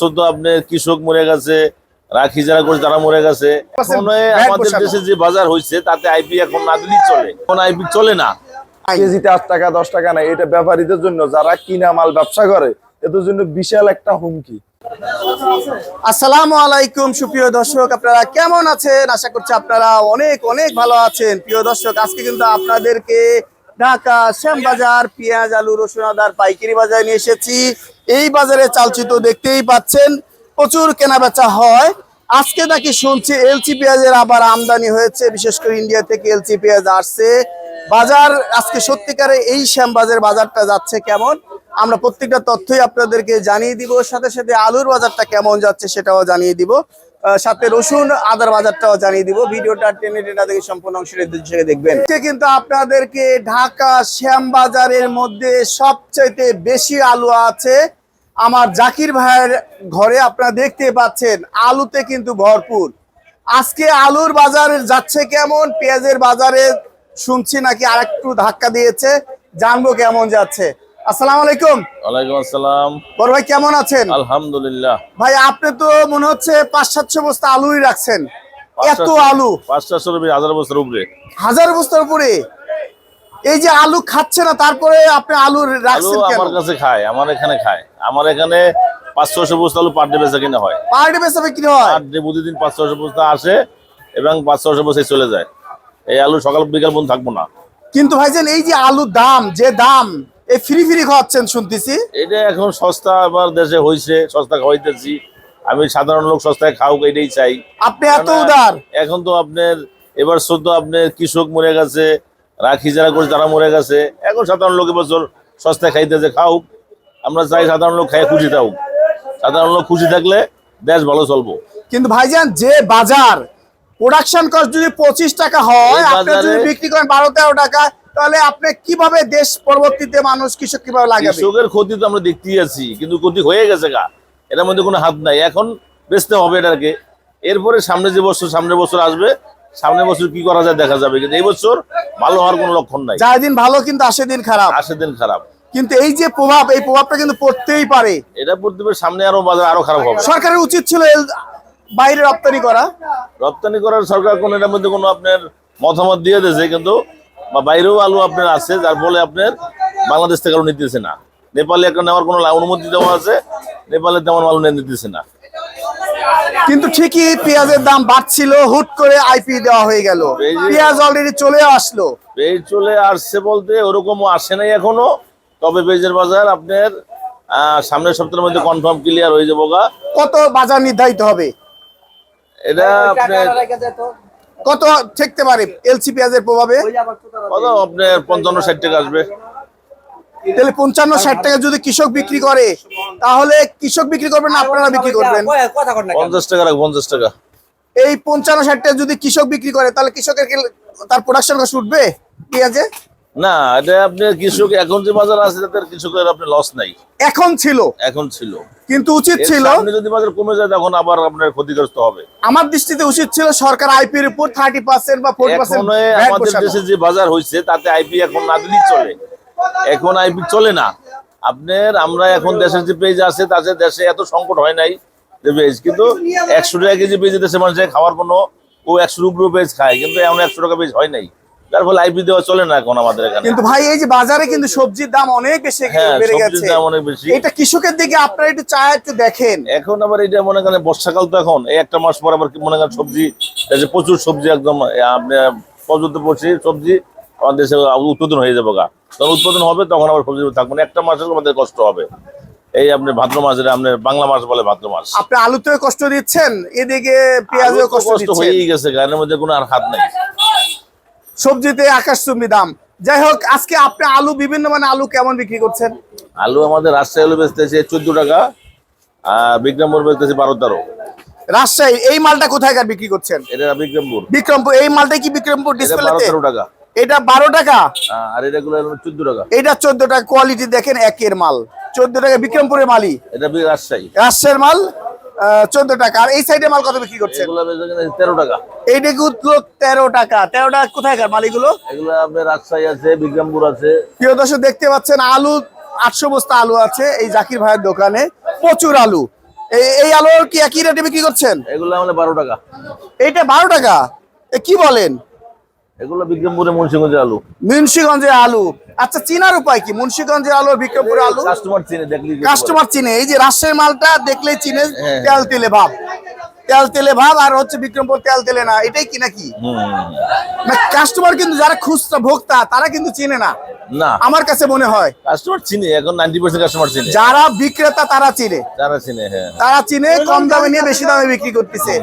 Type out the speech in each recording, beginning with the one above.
বছর তো আপনার কৃষক মরে গেছে রাখি যারা করছে তারা মরে গেছে। এখন আমাদের দেশে যে বাজার হয়েছে তাতে আইপি এখন না দিলেই চলে। এখন আইপি চলে না। কেজিতে আট টাকা দশ টাকা না এটা ব্যাপারীদের জন্য যারা কিনা মাল ব্যবসা করে এদের জন্য বিশাল একটা হুমকি। আসসালামু আলাইকুম সুপ্রিয় দর্শক আপনারা কেমন আছেন? আশা করছি আপনারা অনেক অনেক ভালো আছেন। প্রিয় দর্শক আজকে কিন্তু আপনাদেরকে ঢাকা শ্যামবাজার পেঁয়াজ, আলু, রসুন, আদার, পাইকারি বাজারে নিয়ে এসেছি। এই বাজারে চালচিত্র দেখতেই পাচ্ছেন, প্রচুর কেনা বেচা হয়। আজকে নাকি শুনছি এলসি পেঁয়াজের আবার আমদানি হয়েছে, বিশেষ করে ইন্ডিয়া থেকে এলসি পেঁয়াজ আসছে। বাজার আজকে সত্যিকারে এই শ্যামবাজার বাজারটা যাচ্ছে কেমন? আমরা প্রত্যেকটা তথ্যই আপনাদেরকে জানিয়ে দিব, সাথে সাথে আলুর বাজারটা কেমন যাচ্ছে সেটাও জানিয়ে দিব। সাথে রসুন, আদার বাজারটাও জানিয়ে দিব। ভিডিওটা টেনে টেনে দেখে সম্পূর্ণ দিকে দেখবেন। কিন্তু আপনাদেরকে ঢাকা শ্যামবাজারের মধ্যে সবচাইতে বেশি আলু আছে। আমার জাকির ভাইয়ের ঘরে আপনারা দেখতে পাচ্ছেন, আলুতে কিন্তু ভরপুর। আজকে আলুর বাজার যাচ্ছে কেমন? পেঁয়াজের বাজারে শুনছি নাকি আরেকটু ধাক্কা দিয়েছে। জানব কেমন যাচ্ছে। আসসালামু আলাইকুম। ওয়ালাইকুম আসসালাম। বড় ভাই কেমন আছেন? আলহামদুলিল্লাহ। ভাই আপনি তো মনে হচ্ছে পাঁচ সাতশো বস্তা আলুই রাখছেন। এত আলু। পাঁচ রুপি হাজার বছর উপরে। হাজার বস্তার উপরে? এই যে আলু খাচ্ছে না তারপরে আপনি আলু আলু রাখছেন কেন? আমার কাছে খায় আমার এখানে খায়। আমার এখানে পাঁচ ছশো বস্তা আলু পার ডে বেচা কিনা হয়। পার ডে বেসে বিক্রি হয়? পার ডে প্রতিদিন পাঁচ ছশো বস্তা আসে এবং পাঁচ ছশো বস্তায় চলে যায়। এই আলু সকাল বিকাল পর্যন্ত থাকব না। কিন্তু ভাইজান এই যে আলুর দাম যে দাম এই ফ্রি ফ্রি খাওয়াচ্ছেন শুনতেছি। এটা এখন সস্তা আমার দেশে হয়েছে সস্তা খাওয়াইতেছি। আমি সাধারণ লোক সস্তায় খাওক এটাই চাই। আপনি এত উদার। এখন তো আপনার এবার সদ্য আপনার কৃষক মরে গেছে রাখি যারা করছে তারা মরে গেছে। এখন সাধারণ লোক এবছর সস্তায় খাইতেছে খাওক আমরা চাই সাধারণ লোক খাই খুশি থাকুক। সাধারণ লোক খুশি থাকলে দেশ ভালো চলবো। কিন্তু ভাইজান যে বাজার প্রোডাকশন কস্ট যদি পঁচিশ টাকা হয় আপনি যদি বিক্রি করেন বারো তেরো টাকা তাহলে আপনি কীভাবে দেশ পরবর্তীতে মানুষ কৃষক কীভাবে লাগাবে? কৃষকের ক্ষতি তো আমরা দেখতেই আছি কিন্তু ক্ষতি হয়ে গেছে গা। এটার মধ্যে কোনো হাত নাই। এখন বেচতে হবে এটাকে। এরপরে সামনে যে বছর সামনের বছর আসবে সামনের বছর কি করা যায় দেখা যাবে কিন্তু এই বছর ভালো হওয়ার কোনো লক্ষণ নাই। যার দিন ভালো কিন্তু আসে দিন খারাপ। আসে দিন খারাপ। কিন্তু এই যে প্রভাব এই প্রভাবটা কিন্তু পড়তেই পারে। এটা পড়তে পারে সামনে আরও বাজার আরও খারাপ হবে। সরকারের উচিত ছিল বাইরে রপ্তানি করা। রপ্তানি করার সরকার কোন এটার মধ্যে কোনো আপনার মতামত দিয়ে দিয়েছে কিন্তু বা বাইরেও আলু আপনার আছে যার ফলে আপনার বাংলাদেশ থেকে আলু নিতেছে না। নেপালে একটা নেওয়ার কোনো অনুমতি দেওয়া আছে নেপালে তেমন আলু নিতেছে না। কিন্তু ঠিকই পেঁয়াজের দাম বাড়ছিল হুট করে আইপি দেওয়া হয়ে গেল। পেঁয়াজ অলরেডি চলে আসলো। পেজ চলে আসছে বলতে ওরকমও আসে নাই এখনও। তবে পেজের বাজার আপনার আহ, সামনের সপ্তাহের মধ্যে কনফার্ম ক্লিয়ার হয়ে যাব গা। কত বাজার নির্ধারিত হবে? এটা আপনার কত ঠেকতে পারে এলসি পেঁয়াজের প্রভাবে? কত? আপনার পঞ্চান্ন ষাট টাকা আসবে। তাহলে পঞ্চান্ন ষাট টাকা যদি কৃষক বিক্রি করে তাহলে কৃষক বিক্রি করবেন না আপনারা বিক্রি করবেন? পঞ্চাশ টাকা রাখব পঞ্চাশ টাকা। এই পঞ্চান্ন ষাট টাকা যদি কৃষক বিক্রি করে তাহলে কৃষকের তার প্রোডাকশন কষ্ট উঠবে পেঁয়াজে? না এটা আপনার কৃষক এখন যে বাজার আছে তাদের কৃষকের আপনার লস নাই। এখন ছিল। এখন ছিল। কিন্তু উচিত ছিল সামনে যদি বাজার কমে যায় তখন আবার আপনার ক্ষতিগ্রস্ত হবে। আমার দৃষ্টিতে উচিত ছিল সরকার আইপির উপর থার্টি পার্সেন্ট বা ফোর্টি পার্সেন্ট এখন আমাদের দেশে যে বাজার হয়েছে তাতে আইপি এখন না দিলেই চলে। এখন আইপি চলে না। আপনার আমরা এখন দেশের যে পেজ আছে তাতে দেশে এত সংকট হয় নাই যে পেজ কিন্তু একশো টাকা কেজি পেজে দেশে মানুষের খাওয়ার কোনো ও একশো রুপিও পেজ খায় কিন্তু এখন একশো টাকা পেজ হয় নাই। যার ফলে আইপি দেওয়া চলে না এখন আমাদের এখানে। কিন্তু ভাই এই যে বাজারে কিন্তু সবজির দাম অনেক বেশি হ্যাঁ বেড়ে গেছে। দাম অনেক বেশি। এটা কৃষকের দিকে আপনারা একটু চায় একটু দেখেন। এখন আবার এটা মনে করেন বর্ষাকাল তো এখন এই একটা মাস পর আবার মনে করেন সবজি প্রচুর সবজি একদম পর্যন্ত পড়ছে সবজি আমাদের দেশে উৎপাদন হয়ে যাবে গা। তখন উৎপাদন হবে তখন আবার সবজি থাকবে না একটা মাসের আমাদের কষ্ট হবে। এই আপনি ভাদ্র মাসের আপনার বাংলা মাস বলে ভাদ্র মাস। আপনি আলুতেও কষ্ট দিচ্ছেন এদিকে পেঁয়াজেও কষ্ট হয়েই গেছে গানের মধ্যে কোনো আর হাত নাই। সবজিতে আকাশচুম্বী দাম। যাই হোক আজকে আপনি আলু বিভিন্ন মানে আলু কেমন বিক্রি করছেন? আলু আমাদের রাজশাহী আলু বেচতেছে চোদ্দ টাকা আর বিক্রমপুর বেচতেছে বারো তেরো। রাজশাহী এই মালটা কোথায় কোথায়কার বিক্রি করছেন? এটা বিক্রমপুর। বিক্রমপুর এই মালটা কি বিক্রমপুর ডিসপ্লেতে তেরো টাকা। এটা বারো টাকা? আহ, আর এটা গুলো চোদ্দ টাকা। এটা চোদ্দ টাকা কোয়ালিটি দেখেন একের মাল। চোদ্দ টাকা বিক্রমপুরের মালই। এটা রাজশাহী। রাজশাহীর মাল? চোদ্দ টাকা। আর এই সাইডে মাল কত বিক্রি কিনা তেরো টাকা। এইটা গুলো তেরো টাকা। তেরো টাকা কোথায়কার মাল এগুলো এগুলো আপনার রাজশাহী আছে বিক্রমপুর আছে। প্রিয় দর্শক দেখতে পাচ্ছেন আলু আটশো বস্তা আলু আছে এই জাকির ভাইয়ের দোকানে। প্রচুর আলু। এই- এই আলু কি একই রেটে বিক্রি করছেন? এগুলো আমাদের বারো টাকা। এইটা বারো টাকা? এ কি বলেন? এগুলো বিক্রমপুরে মুন্সিগঞ্জের আলু। মুন্সিগঞ্জের আলু। আচ্ছা চিনার উপায় কি? মুন্সিগঞ্জের আলু আর বিক্রমপুরের আলু? কাস্টমার চিনে দেখলি কাস্টমার চিনে। এই যে রাজশাহীর মালটা দেখলেই চিনে হ্যাঁ। তেল তেলে ভাব। তেল তেলে ভাব আর হচ্ছে বিক্রমপুর তেল তেলে না। এটাই কি নাকি? কাস্টমার কিন্তু যারা খুচরা ভোক্তা তারা কিন্তু চিনে না। না। আমার কাছে মনে হয়। কাস্টমার চিনে এখন নাইনটি পার্সেন্ট কাস্টমার চিনে। যারা বিক্রেতা তারা চিনে। যারা চিনে হ্যাঁ। তারা চিনে কম দামে নিয়ে বেশি দামে বিক্রি করতেছে।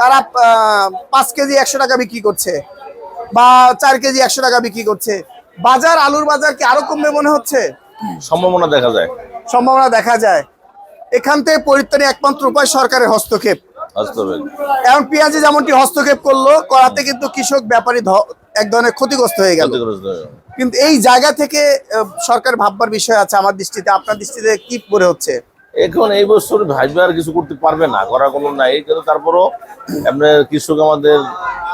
তারা আহ, পাঁচ কেজি একশো টাকা বিক্রি করছে। বা চার কেজি একশো টাকা বিক্রি করছে। বাজার আলুর বাজার কি আরও কমবে মনে হচ্ছে? সম্ভাবনা দেখা যায়। সম্ভাবনা দেখা যায়। এখান থেকে পরিত্রাণী একমাত্র উপায় সরকারের হস্তক্ষেপ। এখন পেঁয়াজি যেমনটি হস্তক্ষেপ করল করাতে কিন্তু কৃষক ব্যাপারী এক ধরনের ক্ষতিগ্রস্ত হয়ে গেল। ক্ষতিগ্রস্ত হয়ে গেল। কিন্তু এই জায়গা থেকে সরকার ভাববার বিষয় আছে আমার দৃষ্টিতে। আপনার দৃষ্টিতে কি মনে হচ্ছে? এখন এই বছর ভাজবে আর কিছু করতে পারবে না করার কোনো নাই। কিন্তু তারপরও আপনার কৃষক আমাদের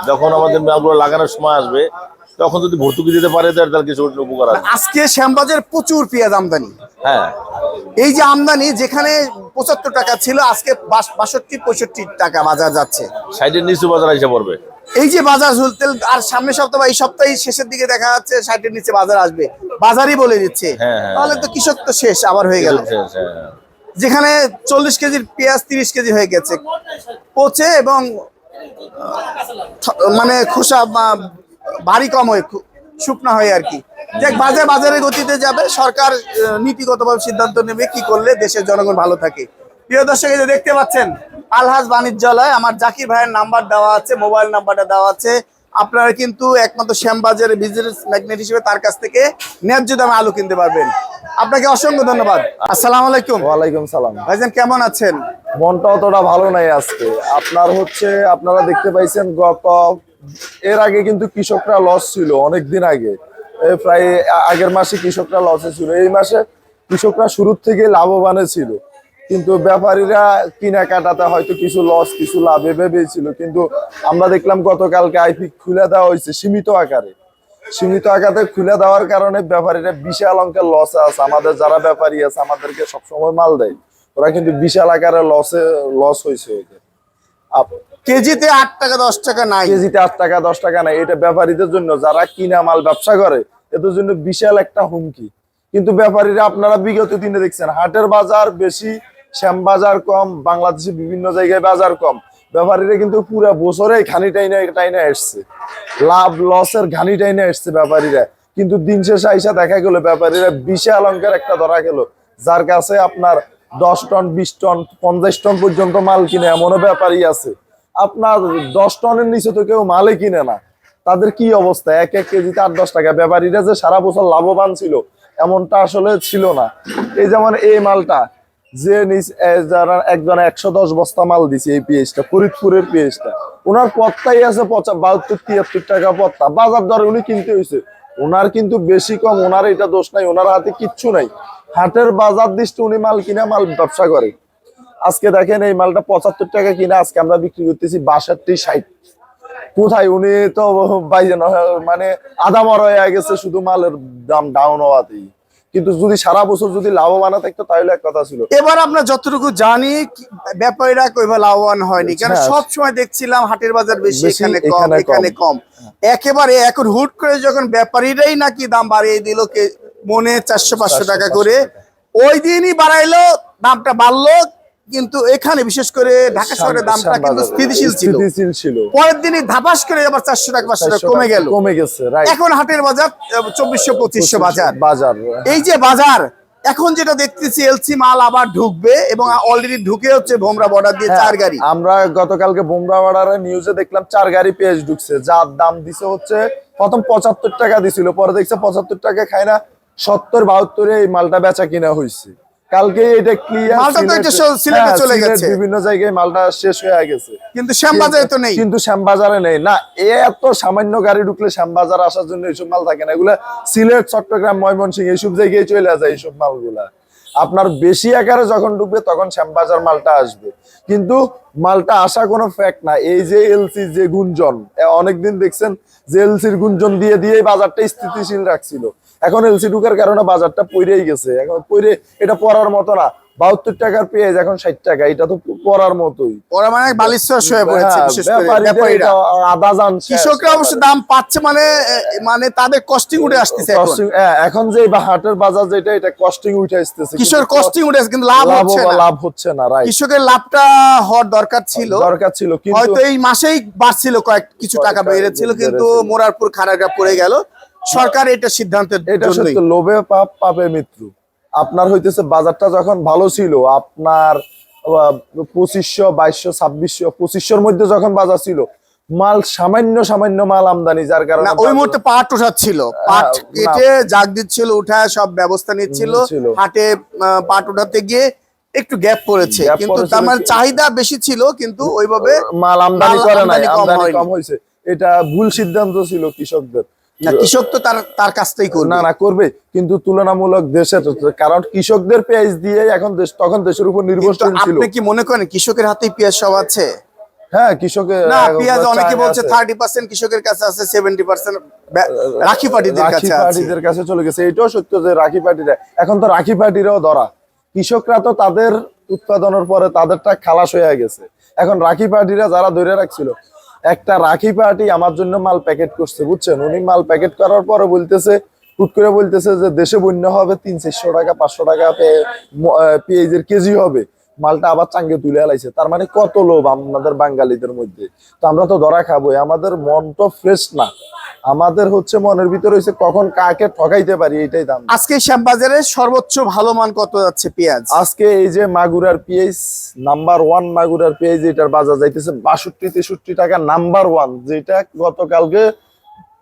যখন আমাদের মালগুলো লাগানোর সময় আসবে তখন যদি ভর্তুকি দিতে পারে তার কিছু উপকার আছে। আজকে শ্যামবাজার প্রচুর পেঁয়াজ আমদানি। হ্যাঁ। এই যে আমদানি যেখানে পঁচাত্তর টাকা ছিল আজকে বাষট্টি পঁয়ষট্টি টাকা বাজার যাচ্ছে। সাইডের নিচু বাজার এসে পড়বে। এই যে বাজার ঝুলতে আর সামনের সপ্তাহ বা এই সপ্তাহে শেষের দিকে দেখা যাচ্ছে ষাটের নিচে বাজার আসবে। বাজারই বলে দিচ্ছে। হ্যাঁ, হ্যাঁ, তাহলে তো কৃষক তো শেষ আবার হয়ে গেল। হ্যাঁ। যেখানে চল্লিশ কেজির পেঁয়াজ তিরিশ কেজি হয়ে গেছে। পচে এবং মানে খোসা ভারী কম হয়ে শুকনা হয়ে আর কি। দেখ, বাজার বাজারের গতিতে যাবে, সরকার নীতিগতভাবে সিদ্ধান্ত নেবে কি করলে দেশের জনগণ ভালো থাকে। প্রিয় দর্শক দেখতে পাচ্ছেন, আলহাজ বাণিজ্যালয়, আমার জাকির ভাইয়ের নাম্বার দেওয়া আছে, মোবাইল নাম্বারটা দেওয়া আছে। আপনারা কিন্তু একমাত্র শ্যামবাজারের বিজনেস ম্যাগনেট হিসেবে তার কাছ থেকে ন্যায্য দামে আলু কিনতে পারবেন। আপনাকে অসংখ্য ধন্যবাদ। আসসালাম আলাইকুম। ওয়ালাইকুম সালাম। ভাইজান কেমন আছেন? মনটা অতটা ভালো নাই আজকে। আপনার হচ্ছে আপনারা দেখতে পাইছেন গত এর আগে কিন্তু কৃষকরা লস ছিল অনেক দিন আগে প্রায় আগের মাসে কৃষকরা লসে ছিল। এই মাসে কৃষকরা শুরুর থেকে লাভবানে ছিল। কিন্তু ব্যাপারীরা কিনা কাটাতে হয়তো কিছু লস কিছু লাভ এভাবেই ছিল কিন্তু আমরা দেখলাম গতকালকে আইপি খুলে দেওয়া হয়েছে সীমিত আকারে। সীমিত আকারে খুলে দেওয়ার কারণে ব্যাপারীরা বিশাল অঙ্কের লসে আছে। আমাদের যারা ব্যাপারী আছে আমাদেরকে সবসময় মাল দেয়। ওরা কিন্তু বিশাল আকারে লসে লস হয়েছে ওদের কেজিতে আট টাকা দশ টাকা নাই। কেজিতে আট টাকা দশ টাকা নাই। এটা ব্যাপারীদের জন্য যারা কিনা মাল ব্যবসা করে এদের জন্য বিশাল একটা হুমকি। কিন্তু ব্যাপারীরা আপনারা বিগত দিনে দেখছেন হাটের বাজার বেশি শ্যাম বাজার কম, বাংলাদেশে বিভিন্ন জায়গায় বাজার কম। ব্যাপারীরা কিন্তু পুরো বছরে খানি টাইনে টাইনে এসছে লাভ, লসের ঘানি টাইনে এসছে ব্যাপারীরা। কিন্তু দিন শেষে আইসা দেখা গেল, ব্যাপারীরা বিশাল অঙ্কের একটা ধরা গেল যার কাছে আপনার দশ টন, বিশ টন, পঞ্চাশ টন পর্যন্ত মাল কিনে, এমনও ব্যাপারী আছে। আপনার দশ টনের নিচে তো কেউ মালে কিনে না। তাদের কি অবস্থা? এক এক কেজিতে আট, দশ টাকা। ব্যাপারীরা যে সারা বছর লাভবান ছিল, এমনটা আসলে ছিল না। এই যেমন এই মালটা যে নিচ- এ, যারা একজনে একশো দশ বস্তা মাল দিছে এই পিএইচটা ফরিদপুরের পিএইচটা ওনার পত্তাই আছে বাহাত্তর তিয়াত্তর টাকা পত্তা। বাজার দরে উনি কিনতে হয়েছে ওনার কিন্তু বেশি কম ওনার এটা দোষ নাই ওনার হাতে কিচ্ছু নাই। হাটের বাজার দৃষ্টি উনি মাল কিনে মাল ব্যবসা করে। আজকে দেখেন এই মালটা পঁচাত্তর টাকা কিনে আজকে আমরা বিক্রি করতেছি বাষট্টি ষাট। কোথায়? উনি তো বাইজেন মানে আধা মর হয়ে গেছে শুধু মালের দাম ডাউন হওয়াতেই। কিন্তু যদি সারা বছর যদি লাভবান থাকতো তাহলে এক কথা ছিল এবার আমরা যতটুকু জানি ব্যাপারীরা কইবা লাভবান হয়নি কারণ হ্যাঁ। সব সময় দেখছিলাম হাটের বাজার বেশি বেশি, এখানে কম এখানে কম। এখানে কম একেবারে এখন হুট করে যখন ব্যাপারীরাই নাকি দাম বাড়িয়ে দিল কে মনে চারশো পাঁচশো টাকা করে ওই দিনই বাড়াইলো দামটা বাড়লো কিন্তু এখানে বিশেষ করে ঢাকা শহরের দামটা কিন্তু স্থিতিশীল ছিল। স্থিতিশীল ছিল। পরের দিনই ধাপাস করে আবার চারশো টাকা পাঁচশো টাকা কমে গেল। কমে গেছে রাইট এখন হাটের বাজার চব্বিশশো পঁচিশশো বাজার। বাজার। এই যে বাজার এখন যেটা দেখতেছি এলসি মাল আবার ঢুকবে এবং অলরেডি ঢুকে হচ্ছে ভোমরা বর্ডার দিয়ে চার গাড়ি। হ্যাঁ, আমরা গতকালকে বোমরাওয়াড়ারে নিউজে দেখলাম চার গাড়ি পেঁয়াজ ঢুকছে যার দাম দিছে হচ্ছে প্রথম পঁচাত্তর টাকা দিছিল পরে দেখছে পঁচাত্তর টাকা খায় না সত্তর বাহাত্তরে এই মালটা বেচা কিনা হয়েছে কালকে এটা ক্লিয়ার মালটা তো এটা সিলেটে চলে গেছে। বিভিন্ন জায়গায় মালটা শেষ হয়ে গেছে। কিন্তু শ্যামবাজারে তো নেই। কিন্তু শ্যামবাজারে নেই। না এত সামান্য গাড়ি ঢুকলে শ্যামবাজার আসার জন্য এইসব মাল থাকে না। এগুলা সিলেট চট্টগ্রাম ময়মনসিংহ এইসব জায়গায় চলে যায় এইসব মালগুলা। আপনার বেশি আকারে যখন ঢুকবে তখন শ্যামবাজার মালটা আসবে। কিন্তু মালটা আসা কোনো ফ্যাক্ট না। এই যে এলসি যে গুঞ্জন অনেকদিন দেখছেন যে এলসির গুঞ্জন দিয়ে দিয়ে বাজারটা স্থিতিশীল রাখছিল। এখন এলসি ঢুকার কারণে বাজারটা পইরেই গেছে। এখন পইরে এটা পড়ার মতো না। বাহাত্তর টাকার পেঁয়াজ এখন ষাট টাকা। এটা তো পড়ার মতোই। ওরা মানে হয়ে কৃষকরা অবশ্য দাম পাচ্ছে মানে মানে তাদের কস্টিং উঠে আসতেছে এখন। হ্যাঁ, যে হাটের বাজার যেটা এটা কস্টিং উঠে আসতেছে। কৃষক কস্টিং উঠে কিন্তু লাভ হচ্ছে না। লাভ হচ্ছে না রাইট কৃষকের লাভটা হওয়ার দরকার ছিল। দরকার ছিল হয়তো এই মাসেই বাড়ছিল কয়েক কিছু টাকা বেড়েছিল কিন্তু। মোরারপুর খারাগা পড়ে গেল। সরকার এটা সিদ্ধান্তের এটা সত্য লোভে পাপ পাপে মৃত্যু। আপনার হইতেছে বাজারটা যখন ভালো ছিল আপনার পঁচিশশো বাইশশো ছাব্বিশশো পঁচিশশোর মধ্যে যখন বাজার ছিল মাল সামান্য সামান্য মাল আমদানি যার কারণে ওই মুহূর্তে পাট উঠাচ্ছিল পাট কেটে জাগ দিচ্ছিল উঠায় সব ব্যবস্থা নিচ্ছিল। হাটে পাট উঠাতে গিয়ে একটু গ্যাপ পড়েছে। কিন্তু তার মানে চাহিদা বেশি ছিল কিন্তু ওইভাবে মাল আমদানি করে নাই আমদানি কম হয়েছে। এটা ভুল সিদ্ধান্ত ছিল কৃষকদের। না কৃষক তো তার তার কাজটাই করবে। না না করবে। কিন্তু তুলনামূলক দেশের কারণ কৃষকদের পেঁয়াজ দিয়ে এখন দেশ তখন দেশের উপর নির্ভরশীল ছিল। আপনি কি মনে করেন কৃষকের হাতেই পেঁয়াজ সব আছে? হ্যাঁ কৃষকের না পেঁয়াজ অনেকে বলছে আছে। থার্টি পার্সেন্ট কৃষকের কাছে আছে সেভেন্টি পার্সেন্ট রাখি পার্টিদের কাছে আছে। পার্টিদের কাছে চলে গেছে। এটাও সত্য যে রাখি পার্টিরা এখন তো রাখি পার্টিরাও ধরা। কৃষকরা তো তাদের উৎপাদনের পরে তাদেরটা খালাস হয়ে গেছে। এখন রাখি পার্টিরা যারা ধরে রাখছিল একটা রাখি পার্টি আমার জন্য মাল প্যাকেট করছে, বুঝছেন? উনি মাল প্যাকেট করার পরে বলতেছে, হুট করে বলতেছে যে দেশে বন্য হবে, তিন চারশো টাকা, পাঁচশো টাকা পেঁয়াজের কেজি হবে। মালটা আবার চাঙ্গে তুলে আলাইছে। তার মানে কত লোভ আমাদের বাঙালিদের মধ্যে। তো আমরা তো ধরা খাব আমাদের মন তো ফ্রেশ না। আমাদের হচ্ছে মনের ভিতরে হচ্ছে কখন কাকে ঠকাইতে পারি এটাই দাম। আজকে শ্যামবাজারে সর্বোচ্চ ভালো মান কত যাচ্ছে পেঁয়াজ? আজকে এই যে মাগুরার পেঁয়াজ নাম্বার ওয়ান মাগুরার পেঁয়াজ এটার বাজার যাইতেছে বাষট্টি তেষট্টি টাকা নাম্বার ওয়ান যেটা গতকালকে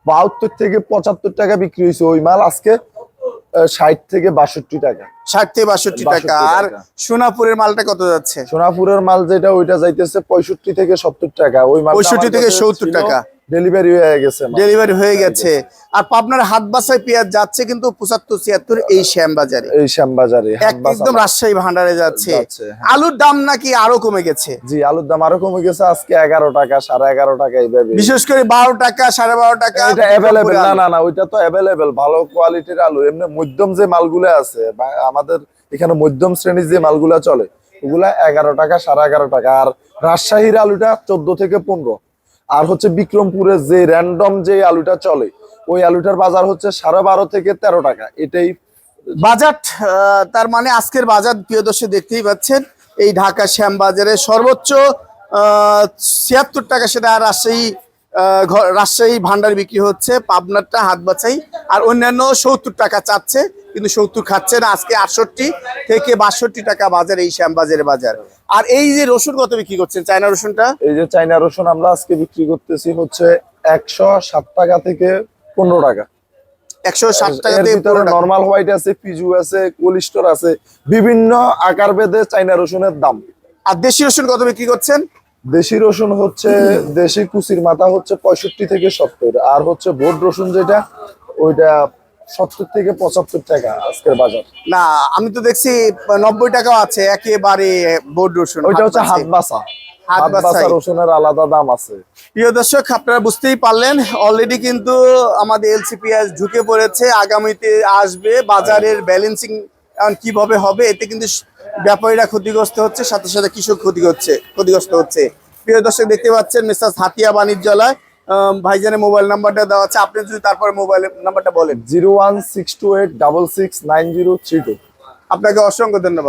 বাহাত্তর থেকে পঁচাত্তর টাকা বিক্রি হয়েছে ওই মাল আজকে ষাট থেকে বাষট্টি টাকা। ষাট থেকে বাষট্টি টাকা। আর সোনাপুরের মালটা কত যাচ্ছে? সোনাপুরের মাল যেটা ওইটা যাইতেছে পঁয়ষট্টি থেকে সত্তর টাকা। ওই মাল 65 থেকে 70 টাকা। ডেলিভারি হয়ে গেছে ডেলিভারি হয়ে গেছে। আর পাবনার হাট বাসায় পেঁয়াজ যাচ্ছে কিন্তু পঁচাত্তর ছিয়াত্তর এই শ্যামবাজারে। এই শ্যামবাজারে এক একদম রাজশাহী ভান্ডারে যাচ্ছে। হ্যাঁ। আলুর দাম নাকি আরও কমে গেছে। জি আলুর দাম আরও কমে গেছে আজকে এগারো টাকা সাড়ে এগারো টাকা এইভাবে বিশেষ করে বারো টাকা সাড়ে বারো টাকা এটা অ্যাভেলেবেল না না না ওইটা তো অ্যাভেলেবেল ভালো কোয়ালিটির আলু। এমনি মধ্যম যে মালগুলো আছে আমাদের এখানে মধ্যম শ্রেণির যে মালগুলা চলে ওগুলা এগারো টাকা সাড়ে এগারো টাকা। আর রাজশাহীর আলুটা চোদ্দ থেকে পনেরো। আর হচ্ছে বিক্রমপুরের যে র্যান্ডম যে আলুটা চলে, ওই আলুটার বাজার হচ্ছে সাড়ে বারো থেকে তেরো টাকা। এটাই বাজার তার মানে আজকের বাজার, প্রিয় দর্শক দেখতেই পাচ্ছেন, এই ঢাকা শ্যাম বাজারে সর্বোচ্চ ছিয়াত্তর টাকা সেটা রাজশাহী রাজশাহী ভান্ডার বিক্রি হচ্ছে, পাবনারটা হাত বাছাই, আর অন্যান্য সত্তর টাকা চাচ্ছে। কিন্তু সত্তর খাচ্ছে না আজকে আটষট্টি থেকে বাষট্টি টাকা বাজার এই শ্যাম বাজারে। আর এই যে রসুন কত বিক্রি করছেন? চায়না রসুনটা? এই যে চায়না রসুন আমরা আজকে বিক্রি করতেছি হচ্ছে একশো ষাট টাকা থেকে পনেরো টাকা। একশো ষাট টাকা ভিতরে নর্মাল হোয়াইট আছে পিজু আছে কোলিস্টোর আছে বিভিন্ন আকার ভেদে চাইনা রসুনের দাম। আর দেশি রসুন কত বিক্রি করছেন? দেশি রসুন হচ্ছে দেশি কুচির মাথা হচ্ছে পঁয়ষট্টি থেকে সত্তর। আর হচ্ছে বোট রসুন যেটা ওইটা সত্তর থেকে পঁচাত্তর টাকা আজকের বাজার। না আমি তো দেখছি নব্বই টাকাও আছে একেবারে বোর্ড রসুন ওইটা হচ্ছে হাত বাসা। রসুনের আলাদা দাম আছে। প্রিয় দর্শক আপনারা বুঝতেই পারলেন অলরেডি কিন্তু আমাদের এলসিপিএস ঢুকে পড়েছে আগামীতে আসবে বাজারের ব্যালেন্সিং কীভাবে হবে এতে কিন্তু ব্যাপারীরা ক্ষতিগ্রস্ত হচ্ছে সাথে সাথে কৃষক ক্ষতি হচ্ছে ক্ষতিগ্রস্ত হচ্ছে। প্রিয় দর্শক দেখতে পাচ্ছেন মিস্টার হাতিয়া বাণিজ্যালয় ভাইজানের মোবাইল নাম্বারটা দেওয়া আছে। আপনি যদি তারপরে মোবাইল নাম্বারটা বলেন। Zero one six two eight double six nine zero three two. আপনাকে অসংখ্য ধন্যবাদ।